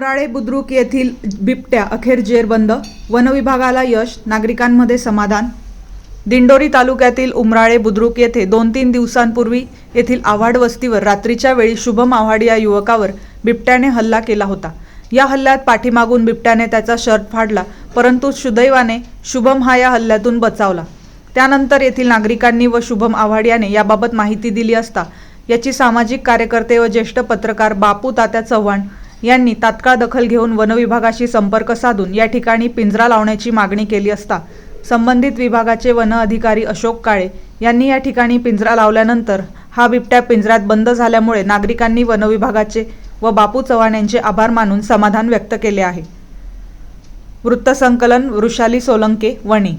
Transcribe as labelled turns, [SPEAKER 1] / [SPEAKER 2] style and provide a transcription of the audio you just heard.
[SPEAKER 1] उमराळे बुद्रुक येथील बिबट्या अखेर जेरबंद वनविभागाला यश नागरिकांमध्ये समाधान. दिंडोरी तालुक्यातील उमराळे बुद्रुक येथे दोन तीन दिवसांपूर्वी येथील आव्हाड वस्तीवर रात्रीच्या वेळी शुभम आव्हाड या युवकावर बिबट्याने हल्ला केला होता. या हल्ल्यात पाठीमागून बिबट्याने त्याचा शर्ट फाडला परंतु सुदैवाने शुभम हा या हल्ल्यातून बचावला. त्यानंतर येथील नागरिकांनी व शुभम आव्हाड याने याबाबत माहिती दिली असता याची सामाजिक कार्यकर्ते व ज्येष्ठ पत्रकार बापू तात्या चव्हाण यांनी तात्काळ दखल घेऊन वनविभागाशी संपर्क साधून या ठिकाणी पिंजरा लावण्याची मागणी केली असता संबंधित विभागाचे वन अधिकारी अशोक काळे यांनी या ठिकाणी पिंजरा लावल्यानंतर हा बिबट्या पिंजऱ्यात बंद झाल्यामुळे नागरिकांनी वनविभागाचे व बापू चव्हाण यांचे आभार मानून समाधान व्यक्त केले आहे. वृत्तसंकलन वृषाली सोलंके वणी.